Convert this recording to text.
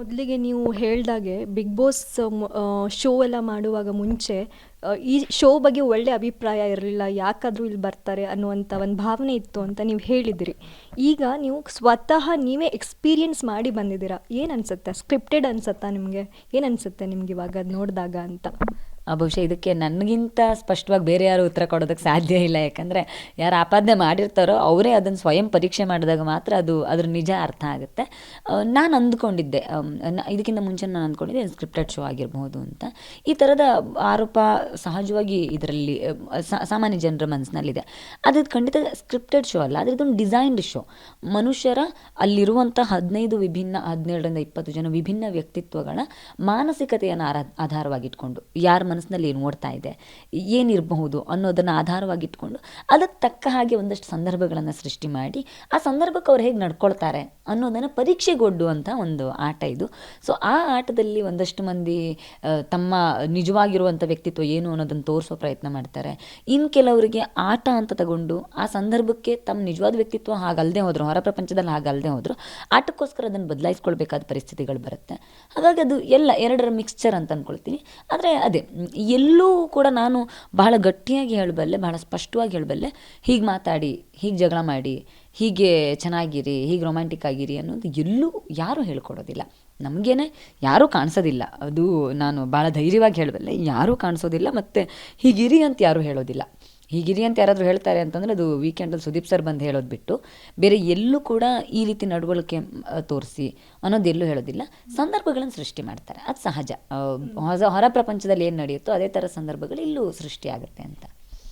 ಮೊದಲಿಗೆ ನೀವು ಹೇಳ್ದಾಗೆ ಬಿಗ್ ಬಾಸ್ ಶೋ ಎಲ್ಲ ಮಾಡುವಾಗ ಮುಂಚೆ ಈ ಶೋ ಬಗ್ಗೆ ಒಳ್ಳೆ ಅಭಿಪ್ರಾಯ ಇರಲಿಲ್ಲ, ಯಾಕಾದರೂ ಇಲ್ಲಿ ಬರ್ತಾರೆ ಅನ್ನುವಂಥ ಒಂದು ಭಾವನೆ ಇತ್ತು ಅಂತ ನೀವು ಹೇಳಿದಿರಿ. ಈಗ ನೀವು ಸ್ವತಃ ನೀವೇ ಎಕ್ಸ್ಪೀರಿಯನ್ಸ್ ಮಾಡಿ ಬಂದಿದ್ದೀರಾ? ಏನು ಅನ್ಸುತ್ತೆ? ಸ್ಕ್ರಿಪ್ಟೆಡ್ ಅನ್ಸುತ್ತಾ ನಿಮಗೆ? ಏನು ಅನಿಸುತ್ತೆ ನಿಮ್ಗೆ ಇವಾಗ ಅದು ನೋಡಿದಾಗ ಅಂತ? ಬಹುಶಃ ಇದಕ್ಕೆ ನನಗಿಂತ ಸ್ಪಷ್ಟವಾಗಿ ಬೇರೆ ಯಾರು ಉತ್ತರ ಕೊಡೋದಕ್ಕೆ ಸಾಧ್ಯ ಇಲ್ಲ. ಯಾಕಂದರೆ ಯಾರು ಆಪಾದನೆ ಮಾಡಿರ್ತಾರೋ ಅವರೇ ಅದನ್ನು ಸ್ವಯಂ ಪರೀಕ್ಷೆ ಮಾಡಿದಾಗ ಮಾತ್ರ ಅದು ಅದ್ರ ನಿಜ ಅರ್ಥ ಆಗುತ್ತೆ. ನಾನು ಅಂದ್ಕೊಂಡಿದ್ದೆ. ಇದಕ್ಕಿಂತ ಮುಂಚೆ ನಾನು ಅಂದ್ಕೊಂಡಿದ್ದೆ ಸ್ಕ್ರಿಪ್ಟೆಡ್ ಶೋ ಆಗಿರಬಹುದು ಅಂತ. ಈ ಥರದ ಆರೋಪ ಸಹಜವಾಗಿ ಇದರಲ್ಲಿ ಸಾಮಾನ್ಯ ಜನರ ಮನಸ್ಸಿನಲ್ಲಿದೆ. ಅದು ಖಂಡಿತ ಸ್ಕ್ರಿಪ್ಟೆಡ್ ಶೋ ಅಲ್ಲ, ಆದರೆ ಇದೊಂದು ಡಿಸೈನ್ಡ್ ಶೋ ಮನುಷ್ಯರ ಅಲ್ಲಿರುವಂಥ ಹದಿನೈದು ವಿಭಿನ್ನ ಹದಿನೇಳರಿಂದ ಇಪ್ಪತ್ತು ಜನ ವಿಭಿನ್ನ ವ್ಯಕ್ತಿತ್ವಗಳ ಮಾನಸಿಕತೆಯನ್ನು ಆಧಾರವಾಗಿಟ್ಕೊಂಡು, ಯಾರ ಮನಸ್ಸಿನಲ್ಲಿ ಏನು ಓಡ್ತಾ ಇದೆ, ಏನಿರಬಹುದು ಅನ್ನೋದನ್ನು ಆಧಾರವಾಗಿಟ್ಕೊಂಡು ಅದಕ್ಕೆ ತಕ್ಕ ಹಾಗೆ ಒಂದಷ್ಟು ಸಂದರ್ಭಗಳನ್ನು ಸೃಷ್ಟಿ ಮಾಡಿ, ಆ ಸಂದರ್ಭಕ್ಕೆ ಅವ್ರು ಹೇಗೆ ನಡ್ಕೊಳ್ತಾರೆ ಅನ್ನೋದನ್ನು ಪರೀಕ್ಷೆಗೊಡ್ಡುವಂಥ ಒಂದು ಆಟ ಇದು. ಸೊ ಆ ಆಟದಲ್ಲಿ ಒಂದಷ್ಟು ಮಂದಿ ತಮ್ಮ ನಿಜವಾಗಿರುವಂಥ ವ್ಯಕ್ತಿತ್ವ ಏನು ಅನ್ನೋದನ್ನು ತೋರಿಸೋ ಪ್ರಯತ್ನ ಮಾಡ್ತಾರೆ. ಇನ್ನು ಕೆಲವರಿಗೆ ಆಟ ಅಂತ ತಗೊಂಡು ಆ ಸಂದರ್ಭಕ್ಕೆ ತಮ್ಮ ನಿಜವಾದ ವ್ಯಕ್ತಿತ್ವ ಹಾಗಲ್ಲದೆ ಹೋದರು, ಹೊರ ಪ್ರಪಂಚದಲ್ಲಿ ಹಾಗಲ್ಲದೆ ಹೋದ್ರು, ಆಟಕ್ಕೋಸ್ಕರ ಅದನ್ನು ಬದಲಾಯಿಸ್ಕೊಳ್ಬೇಕಾದ ಪರಿಸ್ಥಿತಿಗಳು ಬರುತ್ತೆ. ಹಾಗಾಗಿ ಅದು ಎಲ್ಲ ಎರಡರ ಮಿಕ್ಸ್ಚರ್ ಅಂತ ಅಂದ್ಕೊಳ್ತೀನಿ ಆದರೆ ಅದೇ ಎಲ್ಲೂ ಕೂಡ ನಾನು ಬಹಳ ಗಟ್ಟಿಯಾಗಿ ಹೇಳಬಲ್ಲೆ, ಬಹಳ ಸ್ಪಷ್ಟವಾಗಿ ಹೇಳಬಲ್ಲೆ, ಹೀಗೆ ಮಾತಾಡಿ, ಹೀಗೆ ಜಗಳ ಮಾಡಿ, ಹೀಗೆ ಚೆನ್ನಾಗಿರಿ, ಹೀಗೆ ರೊಮ್ಯಾಂಟಿಕ್ ಆಗಿರಿ ಅನ್ನೋದು ಎಲ್ಲೂ ಯಾರೂ ಹೇಳ್ಕೊಡೋದಿಲ್ಲ. ನಮಗೇನೆ ಯಾರೂ ಕಾಣಿಸೋದಿಲ್ಲ. ಅದು ನಾನು ಭಾಳ ಧೈರ್ಯವಾಗಿ ಹೇಳಬಲ್ಲೆ, ಯಾರೂ ಕಾಣಿಸೋದಿಲ್ಲ, ಮತ್ತು ಹೀಗಿರಿ ಅಂತ ಯಾರೂ ಹೇಳೋದಿಲ್ಲ. ಹೀಗಿರಿ ಅಂತ ಯಾರಾದರೂ ಹೇಳ್ತಾರೆ ಅಂತಂದರೆ ಅದು ವೀಕೆಂಡಲ್ಲಿ ಸುದೀಪ್ ಸರ್ ಬಂದು ಹೇಳೋದು ಬಿಟ್ಟು, ಬೇರೆ ಎಲ್ಲೂ ಕೂಡ ಈ ರೀತಿ ನಡವಳಿಕೆ ತೋರಿಸಿ ಅನ್ನೋದು ಎಲ್ಲೂ ಹೇಳೋದಿಲ್ಲ. ಸಂದರ್ಭಗಳನ್ನು ಸೃಷ್ಟಿ ಮಾಡ್ತಾರೆ. ಅದು ಸಹಜ. ಹೊಸ ಹೊರ ಪ್ರಪಂಚದಲ್ಲಿ ಏನು ನಡೆಯುತ್ತೋ ಅದೇ ಥರ ಸಂದರ್ಭಗಳು ಇಲ್ಲೂ ಸೃಷ್ಟಿಯಾಗುತ್ತೆ ಅಂತ.